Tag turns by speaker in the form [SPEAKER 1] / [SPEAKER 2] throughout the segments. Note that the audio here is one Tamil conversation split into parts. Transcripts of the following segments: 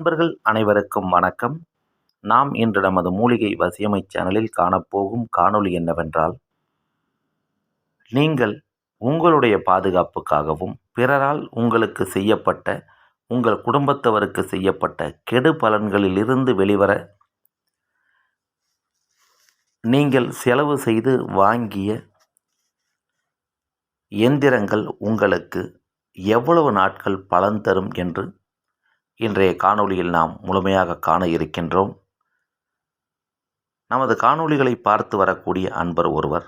[SPEAKER 1] நண்பர்கள் அனைவருக்கும் வணக்கம். நாம் இன்று நமது மூலிகை வசியமை சேனலில் காணப்போகும் காணொளி என்னவென்றால் நீங்கள் உங்களுடைய பாதுகாப்புக்காகவும் பிறரால் உங்களுக்கு செய்யப்பட்ட உங்கள் குடும்பத்தவருக்கு செய்யப்பட்ட கெடு பலன்களிலிருந்து வெளிவர நீங்கள் செலவு செய்து வாங்கிய எந்திரங்கள் உங்களுக்கு எவ்வளவு நாட்கள் பலன் தரும் என்று இன்றைய காணொளியில் நாம் முழுமையாக காண இருக்கின்றோம். நமது காணொளிகளை பார்த்து வரக்கூடிய அன்பர் ஒருவர்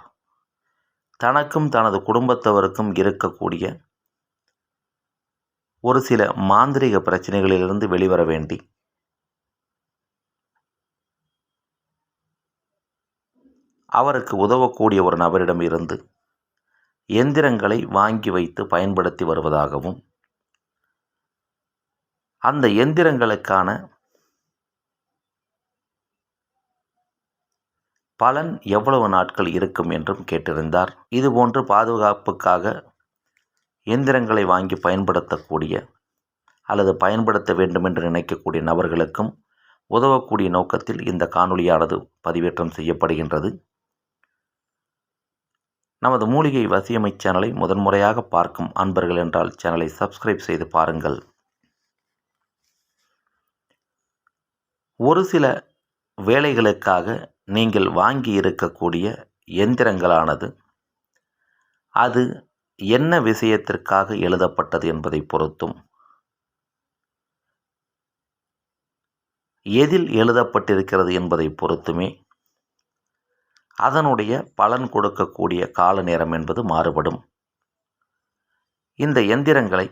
[SPEAKER 1] தனக்கும் தனது குடும்பத்தவருக்கும் இருக்கக்கூடிய ஒரு சில மாந்திரிக பிரச்சனைகளிலிருந்து வெளிவர வேண்டி அவருக்கு உதவக்கூடிய ஒரு நபரிடம் இருந்து எந்திரங்களை வாங்கி வைத்து பயன்படுத்தி வருவதாகவும் அந்த எந்திரங்களுக்கான பலன் எவ்வளவு நாட்கள் இருக்கும் என்றும் கேட்டிருந்தார். இதுபோன்று பாதுகாப்புக்காக எந்திரங்களை வாங்கி பயன்படுத்தக்கூடிய அல்லது பயன்படுத்த வேண்டும் என்று நினைக்கக்கூடிய நபர்களுக்கும் உதவக்கூடிய நோக்கத்தில் இந்த காணொளியானது பதிவேற்றம் செய்யப்படுகின்றது. நமது மூலிகை வசியமை சேனலை முதன்முறையாக பார்க்கும் அன்பர்கள் என்றால் சேனலை சப்ஸ்கிரைப் செய்து பாருங்கள். ஒரு சில வேலைகளுக்காக நீங்கள் வாங்கி இருக்கக்கூடிய எந்திரங்களானது அது என்ன விஷயத்திற்காக எழுதப்பட்டது என்பதை பொறுத்தும் எதில் எழுதப்பட்டிருக்கிறது என்பதை பொறுத்துமே அதனுடைய பலன் கொடுக்கக்கூடிய கால நேரம் என்பது மாறுபடும். இந்த எந்திரங்களை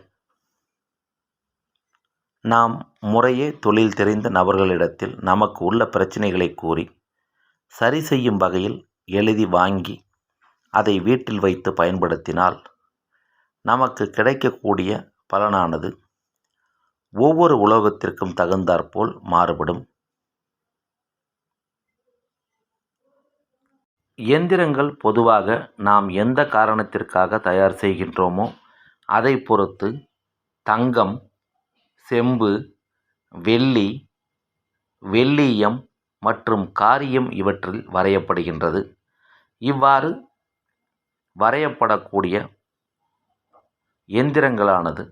[SPEAKER 1] நாம் முறையே தொழில் தெரிந்த நபர்களிடத்தில் நமக்கு உள்ள பிரச்சனைகளை கூறி சரி செய்யும் வகையில் எழுதி வாங்கி அதை வீட்டில் வைத்து பயன்படுத்தினால் நமக்கு கிடைக்கக்கூடிய பலனானது ஒவ்வொரு உலோகத்திற்கும் தகுந்தாற்போல் மாறுபடும். இயந்திரங்கள் பொதுவாக நாம் எந்த காரணத்திற்காக தயார் செய்கின்றோமோ அதை பொறுத்து தங்கம் செம்பு வெள்ளி வெள்ளீயம் மற்றும் காரியம் இவற்றில் வரையப்படுகின்றது. இவ்வாறு வரையப்படக்கூடிய எந்திரங்களானது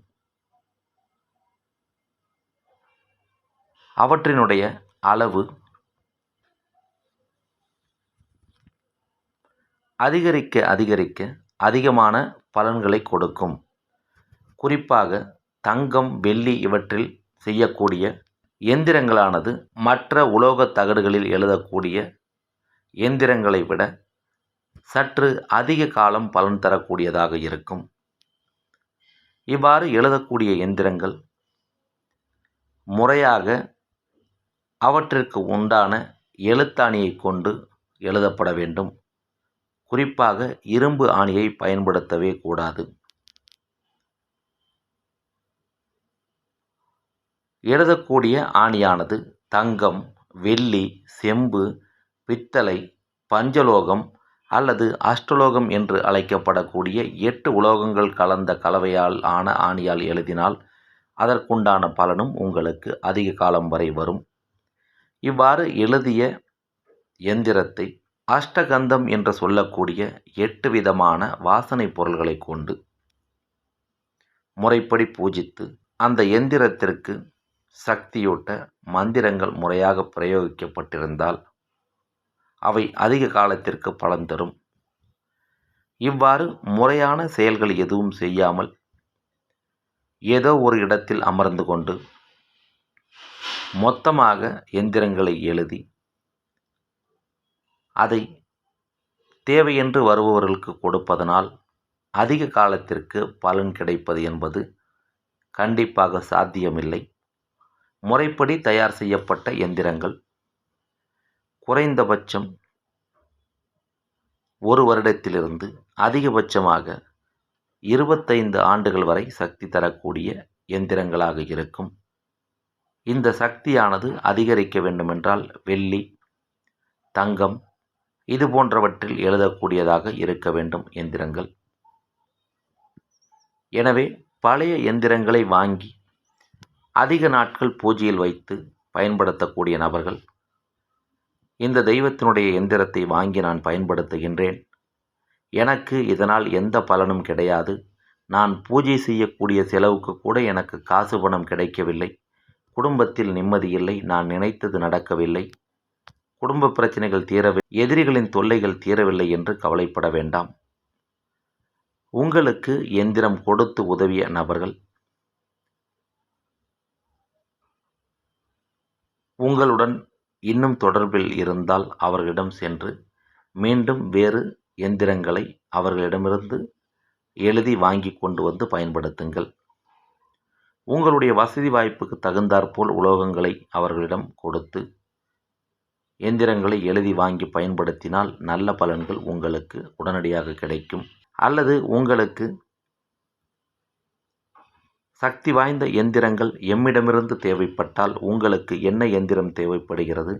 [SPEAKER 1] அவற்றினுடைய அளவு அதிகரிக்க அதிகரிக்க அதிகமான பலன்களை கொடுக்கும். குறிப்பாக தங்கம் வெள்ளி இவற்றில் செய்யக்கூடிய எந்திரங்களானது மற்ற உலோகத் தகடுகளில் எழுதக்கூடிய எந்திரங்களை விட சற்று அதிக காலம் பலன் தரக்கூடியதாக இருக்கும். இவ்வாறு எழுதக்கூடிய எந்திரங்கள் முறையாக அவற்றிற்கு உண்டான எழுத்தாணியை கொண்டு எழுதப்பட வேண்டும். குறிப்பாக இரும்பு ஆணியை பயன்படுத்தவே கூடாது. எழுதக்கூடிய ஆணியானது தங்கம் வெள்ளி செம்பு பித்தளை பஞ்சலோகம் அல்லது அஷ்டலோகம் என்று அழைக்கப்படக்கூடிய எட்டு உலோகங்கள் கலந்த கலவையால் ஆன ஆணியால் எழுதினால் அதற்குண்டான பலனும் உங்களுக்கு அதிக காலம் வரை வரும். இவ்வாறு எழுதிய எந்திரத்தை அஷ்டகந்தம் என்று சொல்லக்கூடிய எட்டு விதமான வாசனை பொருள்களை கொண்டு முறைப்படி பூஜித்து அந்த எந்திரத்திற்கு சக்தியூட்ட மந்திரங்கள் முறையாக பிரயோகிக்கப்பட்டிருந்தால் அவை அதிக காலத்திற்கு பலன் தரும். இவ்வாறு முறையான செயல்கள் எதுவும் செய்யாமல் ஏதோ ஒரு இடத்தில் அமர்ந்து கொண்டு மொத்தமாக எந்திரங்களை எழுதி அதை தேவையென்று வருபவர்களுக்கு கொடுப்பதனால் அதிக காலத்திற்கு பலன் கிடைப்பது என்பது கண்டிப்பாக சாத்தியமில்லை. முறைப்படி தயார் செய்யப்பட்ட எந்திரங்கள். குறைந்தபட்சம் ஒரு வருடத்திலிருந்து அதிகபட்சமாக இருபத்தைந்து ஆண்டுகள் வரை சக்தி தரக்கூடிய எந்திரங்களாக இருக்கும். இந்த சக்தியானது அதிகரிக்க வேண்டுமென்றால் வெள்ளி தங்கம் இது போன்றவற்றில் எழுதக்கூடியதாக இருக்க வேண்டும் எந்திரங்கள். எனவே பழைய எந்திரங்களை வாங்கி அதிக நாட்கள் பூஜையில் வைத்து பயன்படுத்தக்கூடிய நபர்கள் இந்த தெய்வத்தினுடைய எந்திரத்தை வாங்கி நான் பயன்படுத்துகின்றேன். எனக்கு இதனால் எந்த பலனும் கிடையாது. நான் பூஜை செய்யக்கூடிய செலவுக்கு கூட எனக்கு காசு பணம் கிடைக்கவில்லை. குடும்பத்தில் நிம்மதி இல்லை. நான் நினைத்தது நடக்கவில்லை. குடும்ப பிரச்சனைகள் தீரவில்லை எதிரிகளின் தொல்லைகள் தீரவில்லை என்று கவலைப்பட வேண்டாம். உங்களுக்கு எந்திரம் கொடுத்து உதவிய நபர்கள் உங்களுடன் இன்னும் தொடர்பில் இருந்தால் அவர்களிடம் சென்று மீண்டும் வேறு எந்திரங்களை அவர்களிடமிருந்து எழுதி வாங்கி கொண்டு வந்து பயன்படுத்துங்கள். உங்களுடைய வசதி வாய்ப்புக்கு தகுந்தாற்போல் உலோகங்களை அவர்களிடம் கொடுத்து எந்திரங்களை எழுதி வாங்கி பயன்படுத்தினால் நல்ல பலன்கள் உங்களுக்கு உடனடியாக கிடைக்கும். அல்லது உங்களுக்கு சக்தி வாய்ந்த எந்திரங்கள் எம்மிடமிருந்து தேவைப்பட்டால் உங்களுக்கு என்ன எந்திரம் தேவைப்படுகிறது?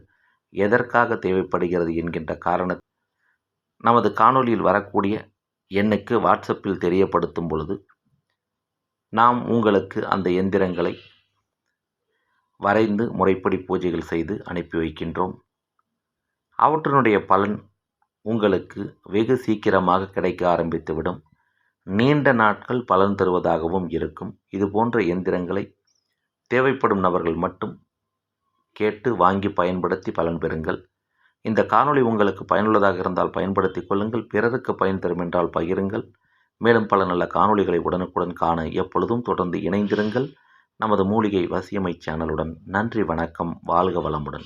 [SPEAKER 1] எதற்காக தேவைப்படுகிறது என்கின்ற காரண நமது காணொளியில் வரக்கூடிய எண்ணுக்கு வாட்ஸ்அப்பில் தெரியப்படுத்தும் பொழுது நாம் உங்களுக்கு அந்த எந்திரங்களை வரைந்து முறைப்படி பூஜைகள் செய்து அனுப்பி வைக்கின்றோம். அவற்றினுடைய பலன் உங்களுக்கு வெகு சீக்கிரமாக கிடைக்க ஆரம்பித்துவிடும். நீண்ட நாட்கள் பலன் தருவதாகவும் இருக்கும். இது போன்ற எந்திரங்களை தேவைப்படும் நபர்கள் மட்டும் கேட்டு வாங்கி பயன்படுத்தி பலன் பெறுங்கள். இந்த காணொளி உங்களுக்கு பயனுள்ளதாக இருந்தால் பயன்படுத்தி கொள்ளுங்கள். பிறருக்கு பயன் தரும் என்றால் பகிருங்கள். மேலும் பல நல்ல காணொளிகளை உடனுக்குடன் காண எப்பொழுதும் தொடர்ந்து இணைந்திருங்கள். நமது மூலிகை வசியமை சேனலுடன் நன்றி வணக்கம். வாழ்க வளமுடன்.